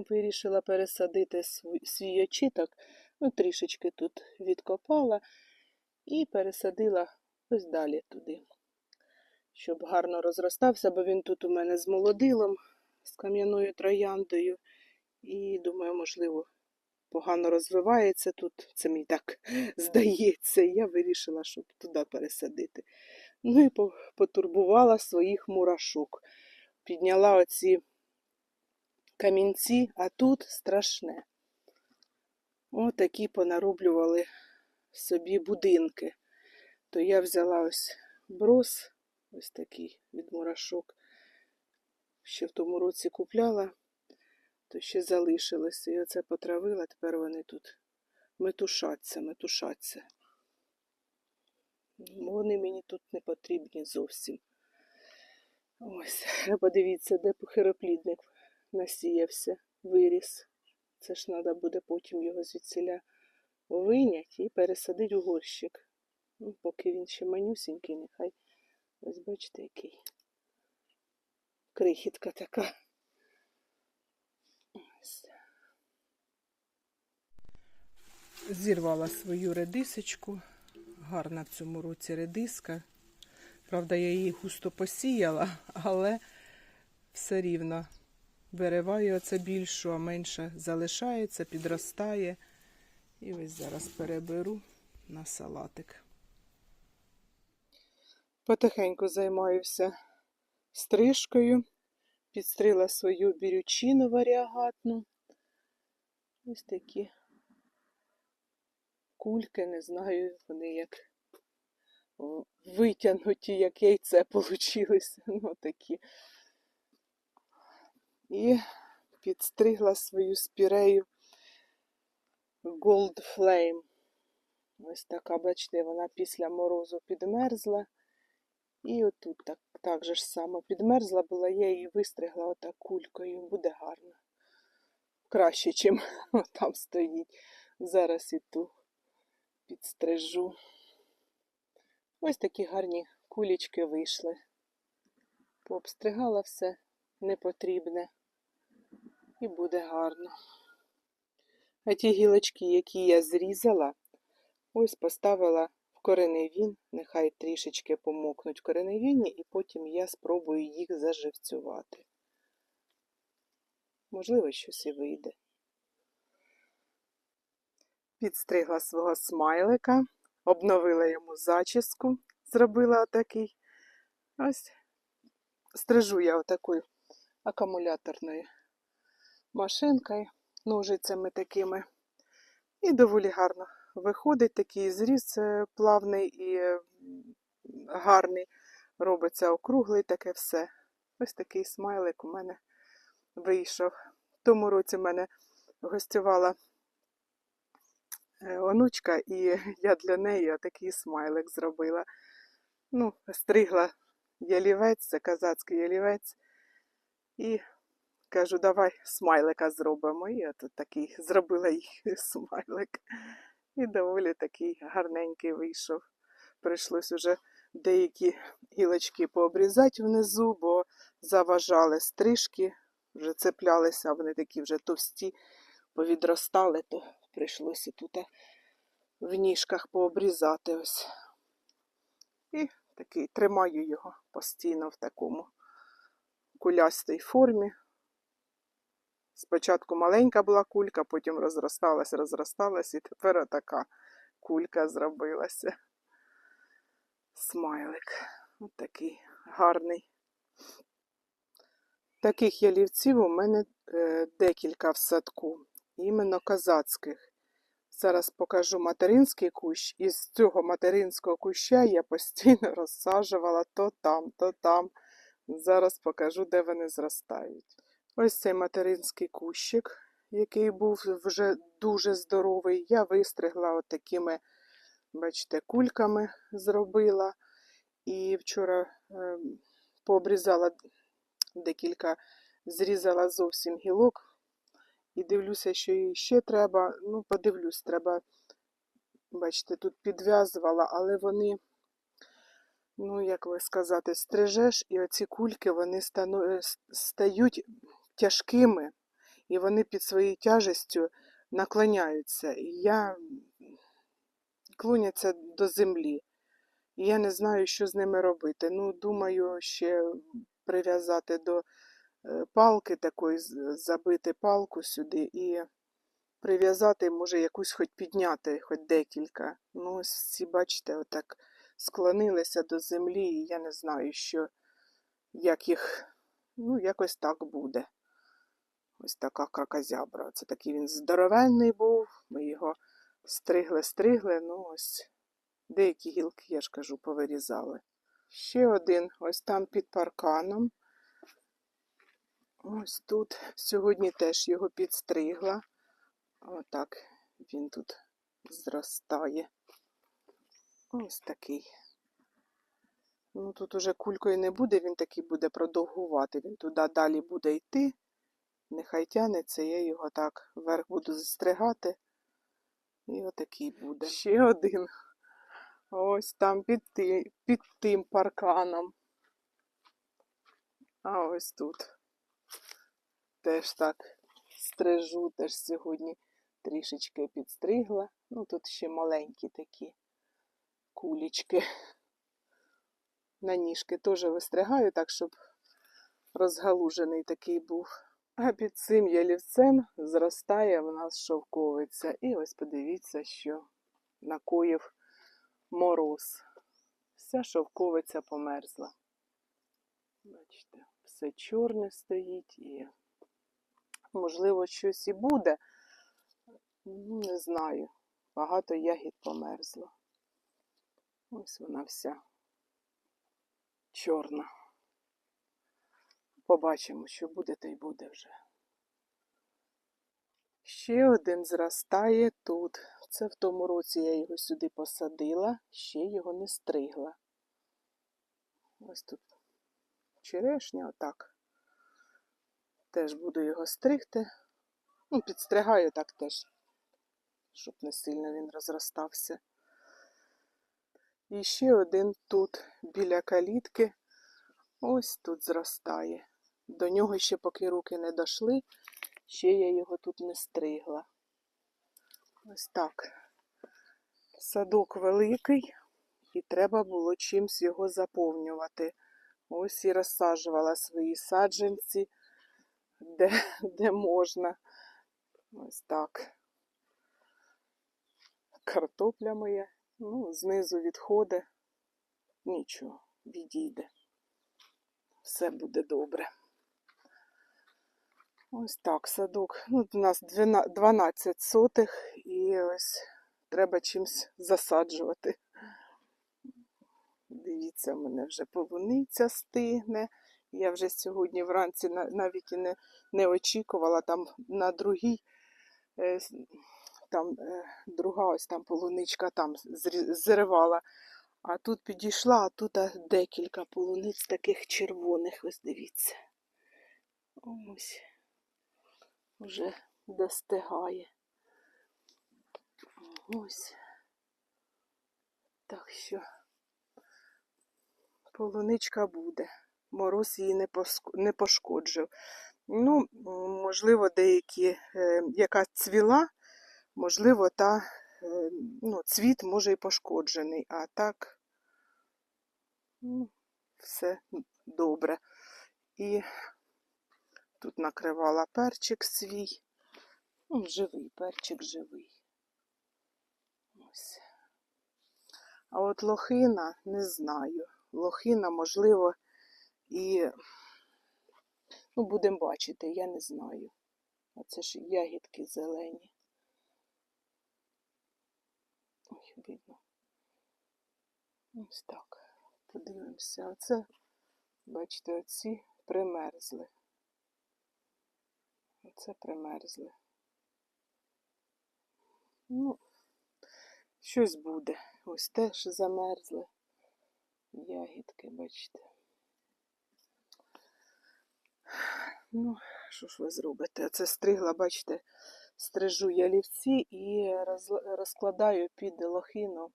вирішила пересадити свій очіток, ну, трішечки тут відкопала і пересадила ось далі туди, щоб гарно розростався, бо він тут у мене з молодилом, з кам'яною трояндою. І думаю, можливо, погано розвивається тут. Це мені так здається. Я вирішила, щоб туди пересадити. Ну і потурбувала своїх мурашок. Підняла оці камінці, а тут страшне. Отакі понароблювали собі будинки. То я взяла ось брос, ось такий від мурашок. Ще в тому році купляла, то ще залишилося. І оце потравила, тепер вони тут метушаться, метушаться. Вони мені тут не потрібні зовсім. Ось, подивіться, де похироплідник насіявся, виріс. Це ж треба буде потім його звідсіля виняти і пересадити у горщик. Ну, поки він ще манюсінький, нехай. Ось бачите, який. Крихітка така. Ось. Зірвала свою редисочку. Гарна в цьому році редиска. Правда, я її густо посіяла, але все рівно вириваю оце більшу, а менше залишається, підростає. І ось зараз переберу на салатик. Потихеньку займаюся стрижкою. Підстрила свою бірючину варіагатну. Ось такі кульки, не знаю, вони як витягнуті, як яйце получилися. Ну, такі. І підстригла свою спірею Gold Flame. Ось така, бачите, вона після морозу підмерзла. І отут так, так же ж само підмерзла була, я її вистригла отак кулькою. Буде гарно. Краще, чим там стоїть. Зараз і ту підстрижу. Ось такі гарні кулічки вийшли. Пообстригала все непотрібне. І буде гарно. А ті гілочки, які я зрізала, ось поставила в кореневін, нехай трішечки помокнуть кореневіні, і потім я спробую їх заживцювати. Можливо, щось і вийде. Підстригла свого смайлика, обновила йому зачіску, зробила отакий. Ось стрижу я отакою акумуляторною машинкою, ножицями такими. І доволі гарно виходить такий зріз е, плавний і е, гарний. Робиться округлий, таке все. Ось такий смайлик у мене вийшов. В тому році в мене гостювала е, онучка, і я для неї такий смайлик зробила. Ну, стригла ялівець, це казацький ялівець. І кажу, давай смайлика зробимо. І я тут такий зробила їй смайлик. І доволі такий гарненький вийшов. Прийшлось уже деякі гілочки пообрізати внизу, бо заважали стрижки, вже цеплялися, вони такі вже товсті, повідростали, то прийшлося тут в ніжках пообрізати ось. І такий тримаю його постійно в такому кулястій формі. Спочатку маленька була кулька, потім розросталась, розросталась, і тепер отака кулька зробилася. Смайлик. Ось такий гарний. Таких ялівців у мене е, декілька в садку, іменно казацьких. Зараз покажу материнський кущ. Із цього материнського куща я постійно розсаджувала то там, то там. Зараз покажу, де вони зростають. Ось цей материнський кущик, який був вже дуже здоровий. Я вистригла от такими, бачите, кульками зробила. І вчора е, пообрізала декілька, зрізала зовсім гілок. І дивлюся, що їй ще треба. Ну, подивлюсь, треба, бачите, тут підв'язувала, але вони, ну, як ви сказати, стрижеш, і оці кульки вони стану, е, стають тяжкими. і вони під своєю тяжестю наклоняються. І я клоняться до землі. І я не знаю, що з ними робити. Ну, думаю, ще прив'язати до е, палки такої, забити палку сюди і прив'язати, може, якусь хоч підняти, хоч декілька. Ну, всі, бачите, отак склонилися до землі, і я не знаю, що, як їх, ну, якось так буде. Ось така кракозябра. Це такий він здоровенний був. Ми його стригли-стригли, ну ось деякі гілки, я ж кажу, повирізали. Ще один ось там під парканом. Ось тут. Сьогодні теж його підстригла. Отак він тут зростає. Ось такий. Ну тут уже кулькою не буде, він такий буде продовгувати. Він туди далі буде йти. Нехай тянеться, я його так вверх буду застригати. І отакий буде. Ще один. Ось там під, ти, під тим парканом. А ось тут. Теж так стрижу, теж сьогодні трішечки підстригла. Ну, тут ще маленькі такі кулічки. На ніжки теж вистригаю, так, щоб розгалужений такий був. А під цим ялівцем зростає в нас шовковиця. І ось подивіться, що накоїв мороз. Вся шовковиця померзла. Бачите, все чорне стоїть і, можливо, щось і буде. Ну, Не знаю. Багато ягід померзло. Ось вона вся чорна. Побачимо, що буде, то й буде вже. Ще один зростає тут. Це в тому році я його сюди посадила, ще його не стригла. Ось тут черешня, отак. Теж буду його стригти. Ну, підстригаю так теж, щоб не сильно він розростався. І ще один тут біля калітки. Ось тут зростає. До нього ще поки руки не дошли, ще я його тут не стригла. Ось так. Садок великий, і треба було чимсь його заповнювати. Ось і розсаджувала свої саджанці, де, де можна. Ось так. Картопля моя. Ну, знизу відходи. Нічого, відійде. Все буде добре. Ось так, садок. Ну, у нас 12 12 сотих і ось треба чимось засаджувати. Дивіться, в мене вже полуниця стигне. Я вже сьогодні вранці навіть і не, не очікувала там на другій, е, там е, друга ось там полуничка там зривала. А тут підійшла, а тут декілька полуниць таких червоних, ось дивіться. Ось вже достигає. Ось. Так що полуничка буде. Мороз її не, пошкоджив. Ну, можливо, деякі, е, яка цвіла, можливо, та е, ну, цвіт може і пошкоджений, а так ну, все добре. І тут накривала перчик свій. Ну, живий, перчик живий. Ось. А от лохина не знаю. Лохина, можливо, і ну, будемо бачити, я не знаю. А це ж ягідки зелені. Ой, видно. Ось так. Подивимося. Оце, бачите, оці примерзли. Оце примерзли. Ну, щось буде. Ось теж замерзли. Ягідки, бачите. Ну, що ж ви зробите? Це стригла, бачите, стрижу ялівці і розкладаю під лохину.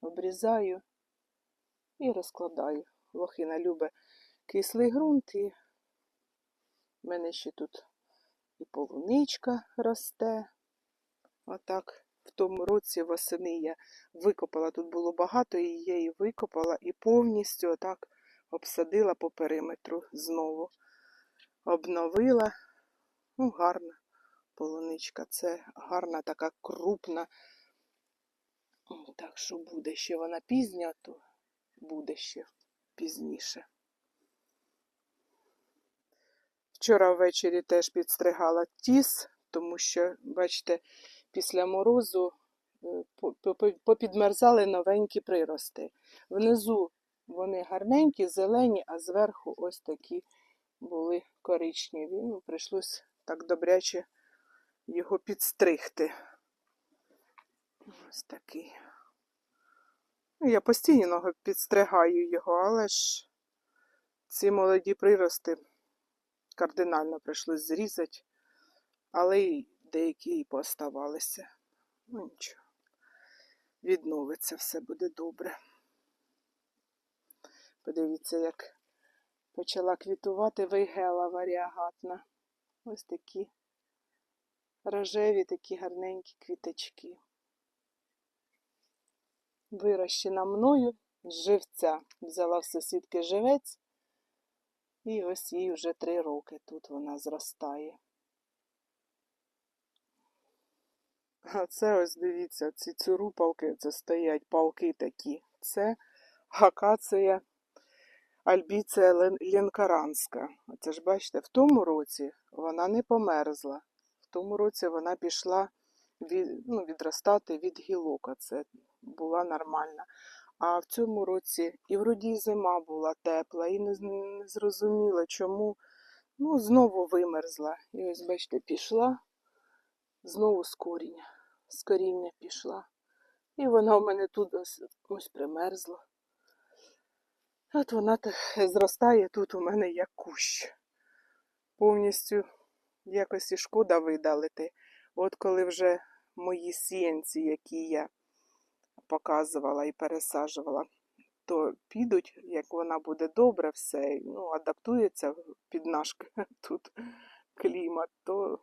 Обрізаю і розкладаю. Лохина любить кислий ґрунт і У мене ще тут і полуничка росте. Отак. В тому році восени я викопала. Тут було багато, і я її викопала і повністю отак обсадила по периметру знову. Обновила. Ну, гарна полуничка. Це гарна, така крупна. Так що буде ще вона пізня, то буде ще пізніше. Вчора ввечері теж підстригала тіс, тому що, бачите, після морозу е, по- по- попідмерзали новенькі прирости. Внизу вони гарненькі, зелені, а зверху ось такі були коричневі. Ну, прийшлось так добряче його підстригти. Ось такий. Ну, Я постійно підстригаю його, але ж ці молоді прирости кардинально прийшлось зрізати, але й деякі і поставалися. Ну нічого. Відновиться, все буде добре. Подивіться, як почала квітувати вейгела варіагатна. Ось такі рожеві, такі гарненькі квіточки. Вирощена мною з живця. Взяла в сусідки живець, і ось їй вже три роки тут вона зростає. А це ось дивіться, ці цюрупалки, це стоять палки такі. Це акація альбіція лен- ленкаранська. Оце ж бачите, в тому році вона не померзла. В тому році вона пішла від, ну, відростати від гілок. Це була нормальна. А в цьому році і вроді зима була тепла, і не, зрозуміла, чому. Ну, знову вимерзла. І ось, бачите, пішла, знову з коріння. З коріння пішла. І вона в мене тут ось, ось примерзла. От вона та- зростає тут у мене як кущ. Повністю якось і шкода видалити. От коли вже мої сіянці, які я показувала і пересаджувала, то підуть, як вона буде добре все, ну, адаптується під наш тут клімат, то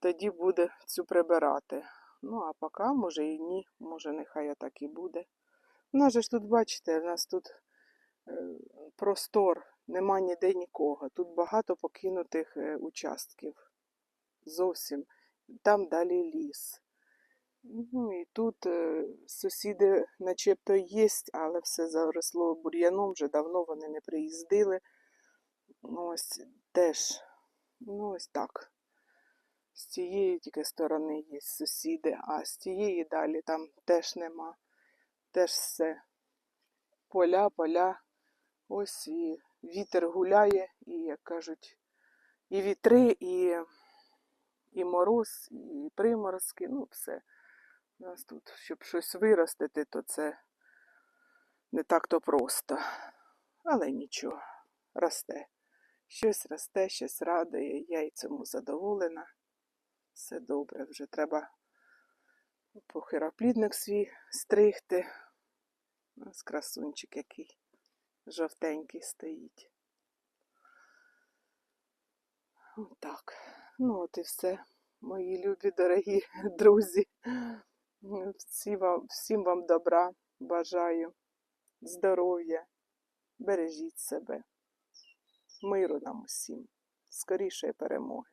тоді буде цю прибирати. Ну, а поки, може і ні, може нехай отак і буде. У нас же ж тут, бачите, у нас тут е, простор, нема ніде нікого. Тут багато покинутих е, участків. Зовсім. Там далі ліс. Ну і тут е, сусіди начебто є, але все заросло бур'яном, вже давно вони не приїздили. Ну, ось теж, ну ось так. З цієї тільки сторони є сусіди, а з тієї далі там теж нема. Теж все. Поля, поля. Ось і вітер гуляє, і, як кажуть, і вітри, і, і мороз, і приморозки, ну все. У нас тут, щоб щось виростити, то це не так-то просто. Але нічого, росте. Щось росте, щось радує, я і цьому задоволена. Все добре, вже треба похироплідник свій стригти. Ось красунчик який жовтенький стоїть. Отак. Ну, от і все, мої любі дорогі друзі. Всі вам, всім вам добра. Бажаю, здоров'я, бережіть себе, миру нам усім, скорішої перемоги.